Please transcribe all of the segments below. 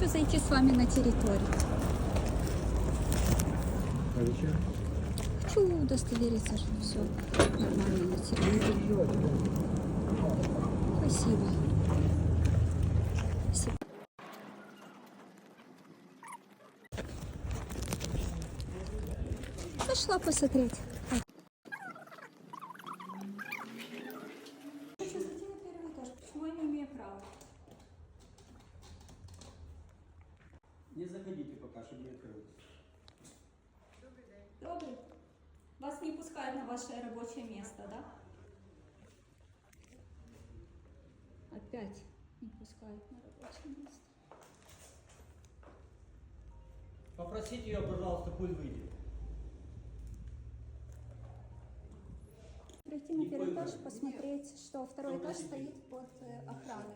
хочу зайти с вами на территорию. А зачем? Хочу удостовериться, что все нормально на территории. Спасибо. Спасибо. Зашла посмотреть. Хочу зайти на первый этаж. Почему я не имею права? Не заходите пока, чтобы не открылось. Добрый. Вас не пускают на ваше рабочее место, да? Опять не пускают на рабочее место. Попросите ее, пожалуйста, пусть выйдет. Пройти на первый этаж, посмотреть, что второй этаж стоит под э, охраной.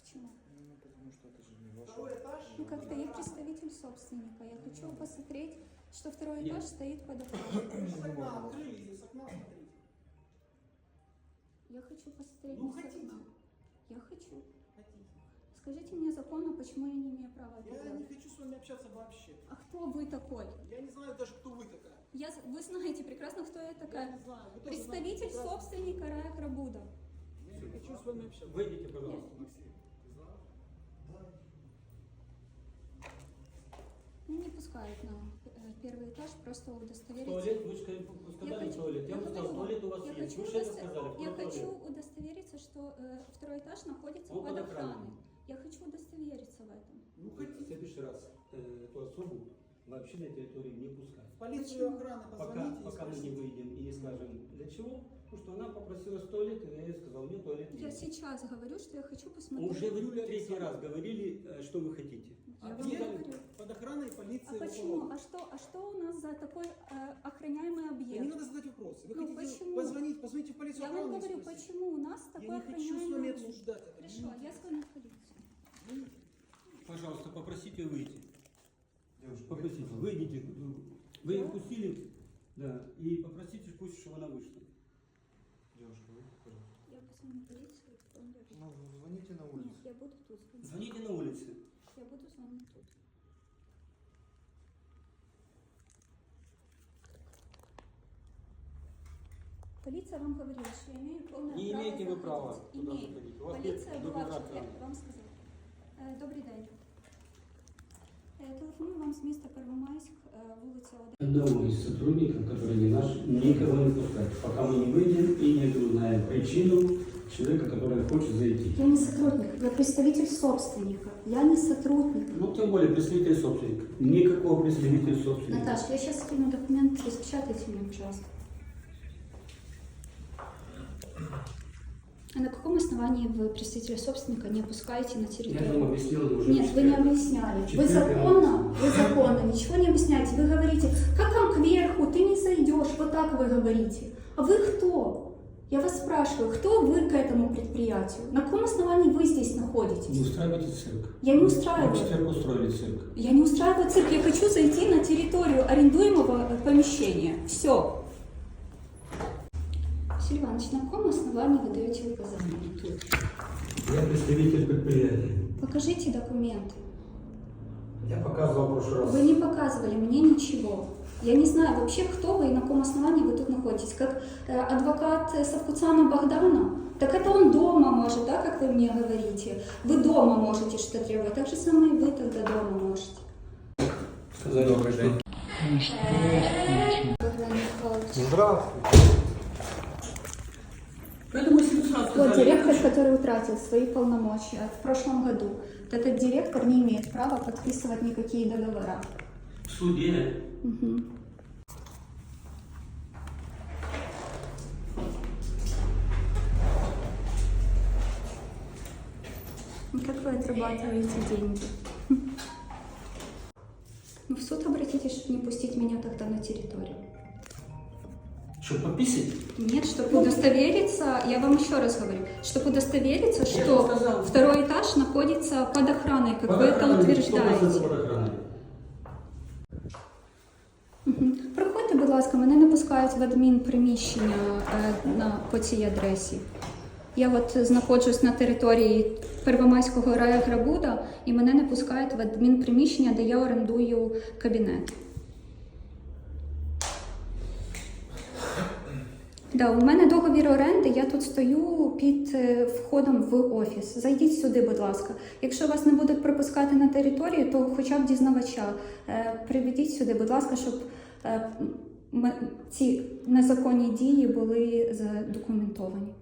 Почему? Ну, потому что это же не ваше. Ну, как-то я представитель собственника. Я хочу посмотреть, что второй Нет. этаж стоит под охраной. С окна открыли, из окна смотрите. Я хочу посмотреть. Ну, на хотите. окна. Я хочу. Хотите. Скажите мне законно, почему я не имею права это Я не делать? хочу с вами общаться вообще. А кто вы такой? Я не знаю даже, кто вы такая. Я, з- вы знаете прекрасно, кто я Я такая. не знаю. Вы тоже Представитель знаете прекрасно. собственника Рая Крабуда. Я не хочу с вами общаться. Выйдите, пожалуйста. Ну, Не пускают на э, первый этаж, просто В удостовериться. туалет, вы же вы сказали хочу- туалет. Я вам сказал, говорю, туалет у вас я есть. хочу, удосто- сказали. я хочу туалет? удостовериться, что э, второй этаж находится под охраной. Я хочу удостовериться в этом. Ну, В хотите. следующий раз э, эту особу вообще на территорию не пускать. В полицию Почему? охраны Пока, позвоните и пока мы не выйдем и не скажем для чего, потому что она попросила в туалет, и я ей сказал, мне туалет Я есть. сейчас говорю, что я хочу посмотреть. уже вы третий раз говорили, э, что вы хотите. Я А говорю. Под охраной А полиции. почему? уголовник. А что, а что у нас за такой э, охраняемый Да не объект? надо задать вопросы. Вы Ну, хотите почему? позвонить, позвоните в полицию Я вам говорю, спросите. почему у нас такой Я не хочу с охраняемый вами объект. обсуждать это. Хорошо, я с вами в полицию. Пожалуйста, попросите выйти. Девушка, Попросите, выйдите. Вы ее пустили, да, и попросите пусть, чтобы она вышла. Девушка, выйдите, пожалуйста. Я позвоню в полицию. потом я- Ну, звоните на Нет, улицу. я буду тут звонить. Звоните на улице. Я буду с вами тут. Полиция вам говорила, что я имею полное Не право имеете вы заходить. права туда Имею. заходить. У вас Полиция нет договора в четверг, охраны. вам сказала. Е, Добрий день. Е, Телефоную вам з міста Первомайськ, е, вулиця 1. Одного из сотрудников, который не наш, никого не пускать, пока мы не выйдем и не узнаем причину человека, который хочет зайти. Я не сотрудник, я представитель собственника. Я не сотрудник. Ну, тем более, представитель собственника. Никакого представителя собственника. Наташа, я сейчас скину документ, распечатайте мне, пожалуйста. А на каком основании вы представителя собственника не опускаете на Я же вам территорию? объяснил уже. Нет, вы не объясняли. Вы законно, вы законно ничего не объясняете. Вы говорите, как там кверху, ты не зайдешь, вот так вы говорите. А вы кто? Я вас спрашиваю, кто вы к этому предприятию? На каком основании вы здесь Не находитесь? устраивайте цирк. Я не устраиваю. четверг устроили цирк. Я не устраиваю цирк, я хочу зайти на территорию арендуемого э, помещения. Все. Василий Иванович, на каком основании вы даете указания тут? Я представитель предприятия. Покажите документы. Я показывал в прошлый раз. Вы не показывали мне ничего. Я не знаю вообще, кто вы и на каком основании вы тут находитесь. Как э, адвокат э, Савкуцана Богдана? Так это он дома может, да, как вы мне говорите. Вы дома можете что-то требовать. Так же самое и вы тогда дома можете. Добрый день. Здравствуйте. Сказали, директор, который утратил свои полномочия в прошлом году. Этот директор не имеет права подписывать никакие договора. В суде. Мгм. И Как вы отрабатываете деньги? Ну, в суд обратитесь, чтобы не пустить меня тогда на территорию. Что, пописать? Нет, чтобы удостовериться, я вам еще раз говорю, чтобы удостовериться, Я что сказал. второй этаж находится под охраной, как Под вы это охраной, утверждаете. Ласка, мене не пускають в адмінприміщення е, на по цій адресі. Я от знаходжусь на території Первомайського райграбуда і мене не пускають в адмінприміщення, де я орендую кабінет. Да, у мене договір оренди, я тут стою під е, входом в офіс. Зайдіть сюди, будь ласка. Якщо вас не будуть пропускати на територію, то хоча б дізнавача е, приведіть сюди, будь ласка, щоб ці незаконні дії були задокументовані.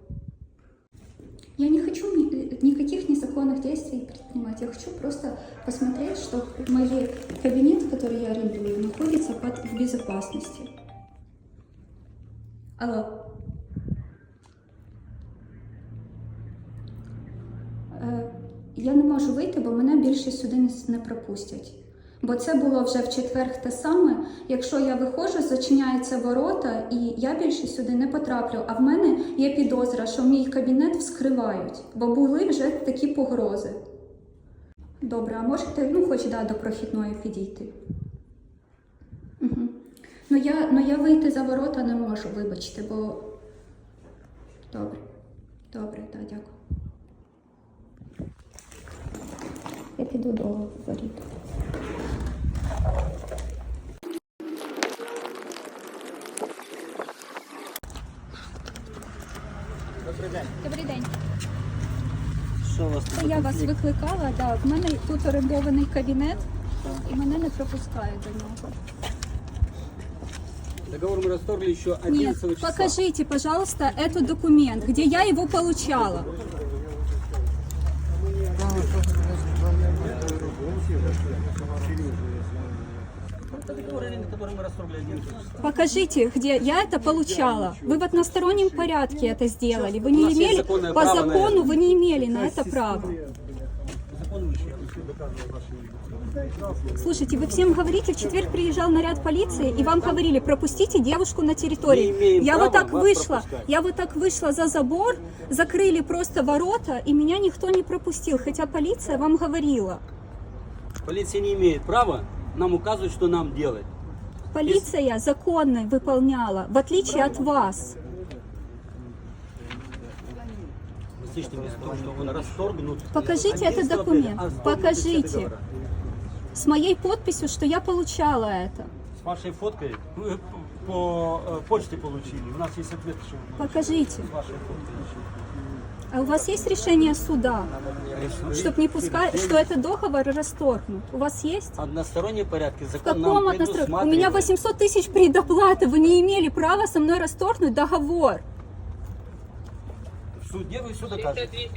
Я не хочу ни- никаких незаконных действий предпринимать. Я хочу просто посмотреть, что мой кабинет, который я арендую, находится под, в безопасности. Алло. Е, Я не можу вийти, бо мене більше сюди не пропустять. Бо це було вже в четвер те саме. Якщо я виходжу, зачиняються ворота, і я більше сюди не потраплю. А в мене є підозра, що мій кабінет вскривають, бо були вже такі погрози. Добре, а можете, ну, хоч да, до прохідної підійти. Угу. Ну, я, ну я вийти за ворота не можу, вибачте, бо. Добре. Добре, так, дякую. Я піду до воріт. Я вас викликала. Да, в мене тут орендований кабінет, і мене не пропускають до нього. Договор мы расторгли еще Нет, 11 числа. покажите, пожалуйста, этот документ, где я его получала. Это договор, который мы расторгли 11 числа. Покажите, где я это получала. Вы в одностороннем порядке это сделали. Вы не имели, по право закону вы не имели на это права. Слушайте, вы всем говорите, в четверг приезжал наряд полиции, и вам говорили, пропустите девушку на территорию. Имеем Я вот так вышла, я вот так вышла за забор, закрыли просто ворота, и меня никто не пропустил, хотя полиция вам говорила. Полиция не имеет права нам указывать, что нам делать. Полиция законно выполняла, в отличие от вас. Вы слышите меня о том, что он расторгнут. Покажите этот 11 документ. Покажите. С моей подписью, что я получала это. С вашей фоткой вы по э, почте получили. У нас есть ответ, что вы Покажите. с вашей фоткой. А у вас есть решение суда, чтобы не пускать, что этот договор расторгнут? У вас есть? В одностороннем порядке В закон каком однострой? У меня предусматривает. 800 тысяч предоплаты. Вы не имели права со мной расторгнуть договор. В суде вы все докажете.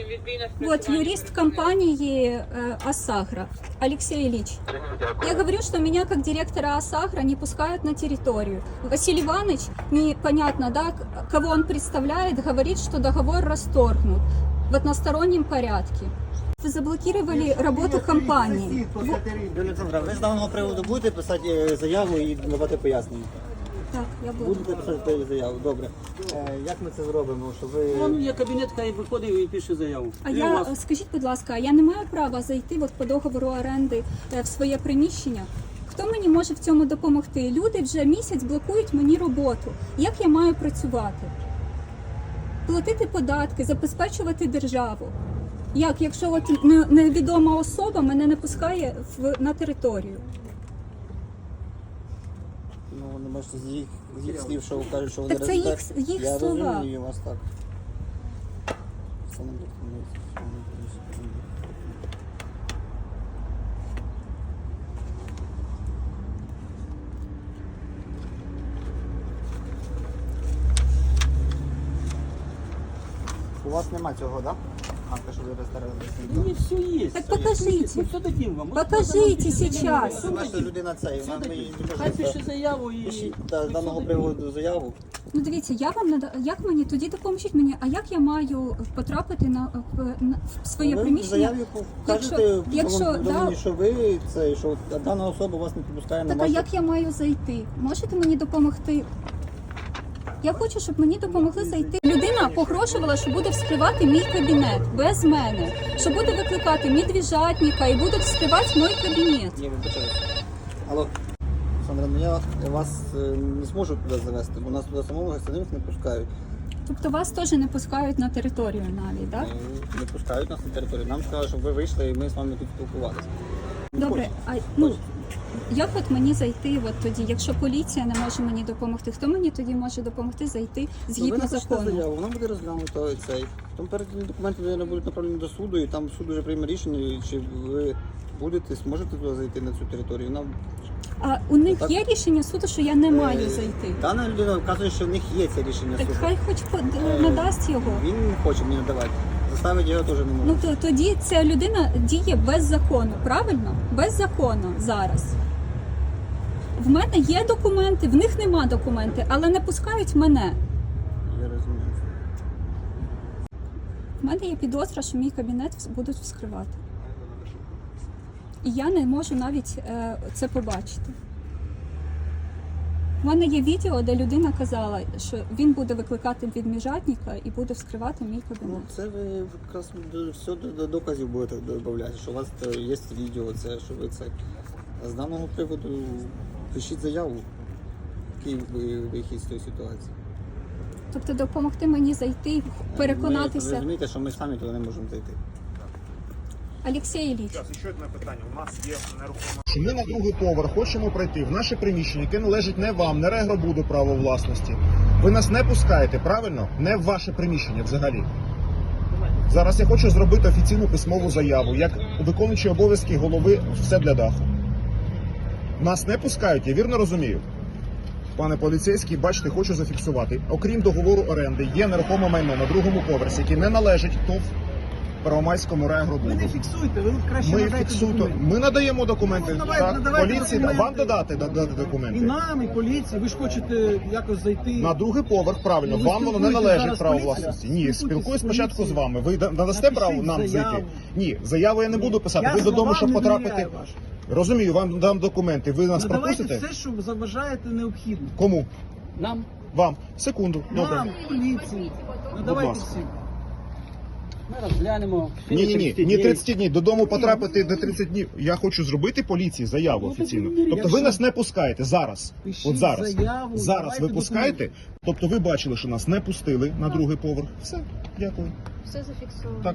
Вот юрист компании э, Асагра Алексей Ильич. Я говорю, что меня как директора Асагра не пускают на территорию. Василий Иванович, непонятно, да, к- кого он представляет, говорит, что договор расторгнут в одностороннем порядке. Вы заблокировали работу компании. Юлія Олександра, ви з даного приводу будете писати е, заяву і давати пояснення? Так, я буду. Будете писати заяву, добре. Е, Як ми це зробимо? Щоб ви... Вон є кабінет, хай виходить і пише заяву. А І у я вас е, скажіть, будь ласка, я не маю права зайти от по договору оренди е, в своє приміщення? Хто мені може в цьому допомогти? Люди вже місяць блокують мені роботу. Як я маю працювати? Платити податки, забезпечувати державу. Як, якщо от не- невідома особа мене не пускає в, на територію? Не з їх, з їх слів, що кажуть, що вони Так це їх- результат. їх Я слова. розумію вас так. Це не документ. У вас нема цього, так? Да? Те, що ви ресторан Ні, все є. Так все є. покажіть. Ми все дадим вам. Ми все дадим. сейчас. Дадим. людина цей, Все вам ми дадим. не Хай можемо. пише заяву і... Пишіть да, ми з даного приводу заяву. Ну дивіться, я вам нада... як мені тоді допоможіть мені, а як я маю потрапити на, в- на в своє ви в приміщення? заяві кажете, якщо- повідомлені, да. що ви це, що дана особа вас не пропускає на Так а вашу як я маю зайти? Можете мені допомогти? Я хочу, щоб мені допомогли зайти. Людина погрожувала, що буде вскривати мій кабінет без мене, що буде викликати медвіжатника і будуть вскривати мій кабінет. Ні, вибачаюся. Алло, Олександра, ну я вас е, не зможу туди завести, бо нас туди самого гостиниць не пускають. Тобто вас теж не пускають на територію навіть, так? Ну, Не пускають нас на територію. Нам сказали, щоб ви вийшли і ми з вами тут спілкувалися. Добре, а ну як от мені зайти от тоді, якщо поліція не може мені допомогти, хто мені тоді може допомогти зайти Ну, згідно ви закону? заяву, вона буде розглянута цей. Там передані документи наверно, будуть направлені до суду, і там суд вже прийме рішення, чи ви будете, зможете туди зайти на цю територію. Вона А у них Так. є рішення суду, що я не маю Е, зайти. Дана людина вказує, що в них є це рішення Так суду. хай хоч под- Е, надасть його. Він не хоче мені надавати. Заставити його теж не може. Ну то тоді ця людина діє без закону, правильно? Без закону зараз. В мене є документи, в них нема документи, але не пускають мене. Я розумію. В мене є підозра, що мій кабінет вс- будуть вскривати. І я не можу навіть е, це побачити. У мене є відео, де людина казала, що він буде викликати відміжатника і буде вскривати мій кабінет. Ну, це ви якраз до- все до, до доказів будете додати, що у вас е, є відео, це що ви це. А з даного приводу пишіть заяву, який ви вихід з цієї ситуації. Тобто допомогти мені зайти, Ви переконатися. розумієте, що ми самі туди не можемо зайти. Олексій Зараз ще одне питання. У нас є нерухома що ми на другий поверх хочемо пройти в наше приміщення, яке належить не вам, не регробуду право власності. Ви нас не пускаєте, правильно? Не в ваше приміщення взагалі. Зараз я хочу зробити офіційну письмову заяву, як виконуючий обов'язки голови все для даху. Нас не пускають, я вірно розумію. Пане поліцейський, бачите, хочу зафіксувати. Окрім договору оренди, є нерухоме майно на другому поверсі, яке не належить ТОВ Первомайському Ви не фіксуйте, ви краще Ми надайте фіксуємо. документи. Ми надаємо документи. Ну, давайте, так, надавайте поліції документи. вам додати додати І документи. нам, і поліції, ви ж хочете якось зайти. На другий поверх, правильно, Ну, вам воно не належить зараз з право поліцією? власності. Ні, Спілкуйтесь спілкуюсь з спочатку з поліцією. вами. Ви да- надасте Напишіть право нам заяву. зайти? Ні, заяву я не буду писати. Я Ви додому, словам щоб не потрапити. довіряю вашим. Розумію, вам дам документи. Ви нас Надавайте пропустите? все, що заважаєте необхідно. Кому? Нам Вам. Секунду. Добре. Нам, поліції. Надавайте ласка. всім. Ми розглянемо. всі Ні, ні, ні, 30 ні днів. 30 днів. Додому потрапити до 30 днів. Я хочу зробити поліції заяву Ну, офіційну. Тобто ви якщо- нас не пускаєте зараз. Пишіть От зараз. заяву, Зараз давайте ви пускаєте. Тобто ви бачили, що нас не пустили на другий поверх. Все, дякую. Все зафіксовано. Так.